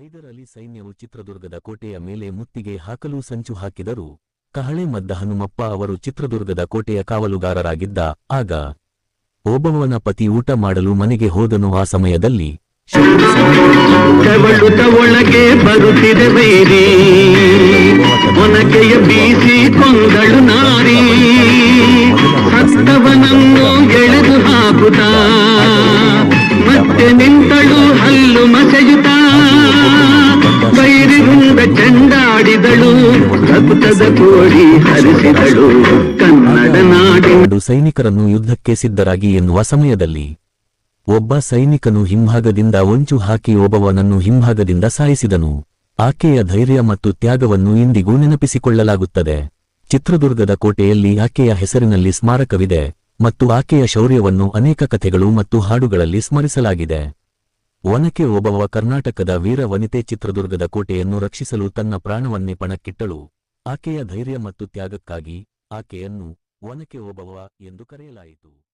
ಹೈದರ್ ಸೈನ್ಯವು ಚಿತ್ರದುರ್ಗದ ಕೋಟೆಯ ಮೇಲೆ ಮುತ್ತಿಗೆ ಹಾಕಲು ಸಂಚು ಹಾಕಿದರು. ಕಹಳೆ ಮದ್ದ ಹನುಮಪ್ಪ ಅವರು ಚಿತ್ರದುರ್ಗದ ಕೋಟೆಯ ಕಾವಲುಗಾರರಾಗಿದ್ದ, ಆಗ ಓಬವ್ವನ ಪತಿ ಊಟ ಮಾಡಲು ಮನೆಗೆ ಹೋದನು. ಆ ಸಮಯದಲ್ಲಿ ಮತ್ತೆ ಸೈನಿಕರು ಕೋಡಿ ಹರಿಸಿದಳು ಕನ್ನಡ ನಾಡಿನ ಸೈನಿಕರನ್ನು ಯುದ್ಧಕ್ಕೆ ಸಿದ್ಧರಾಗಿ ಎನ್ನುವ ಸಮಯದಲ್ಲಿ ಒಬ್ಬ ಸೈನಿಕನು ಹಿಂಭಾಗದಿಂದ ಒಂಚು ಹಾಕಿ ಒಬ್ಬವನನ್ನು ಹಿಂಭಾಗದಿಂದ ಸಾಯಿಸಿದನು. ಆಕೆಯ ಧೈರ್ಯ ಮತ್ತು ತ್ಯಾಗವನ್ನು ಇಂದಿಗೂ ನೆನಪಿಸಿಕೊಳ್ಳಲಾಗುತ್ತದೆ. ಚಿತ್ರದುರ್ಗದ ಕೋಟೆಯಲ್ಲಿ ಆಕೆಯ ಹೆಸರಿನಲ್ಲಿ ಸ್ಮಾರಕವಿದೆ ಮತ್ತು ಆಕೆಯ ಶೌರ್ಯವನ್ನು ಅನೇಕ ಕಥೆಗಳು ಮತ್ತು ಹಾಡುಗಳಲ್ಲಿ ಸ್ಮರಿಸಲಾಗಿದೆ. ಒನಕೆ ಓಬವ್ವ ಕರ್ನಾಟಕದ ವೀರ ವನಿತೆ ಚಿತ್ರದುರ್ಗದ ಕೋಟೆಯನ್ನು ರಕ್ಷಿಸಲು ತನ್ನ ಪ್ರಾಣವನ್ನೇ ಪಣಕ್ಕಿಟ್ಟಳು. ಆಕೆಯ ಧೈರ್ಯ ಮತ್ತು ತ್ಯಾಗಕ್ಕಾಗಿ ಆಕೆಯನ್ನು ಒನಕೆ ಓಬವ್ವ ಎಂದು ಕರೆಯಲಾಯಿತು.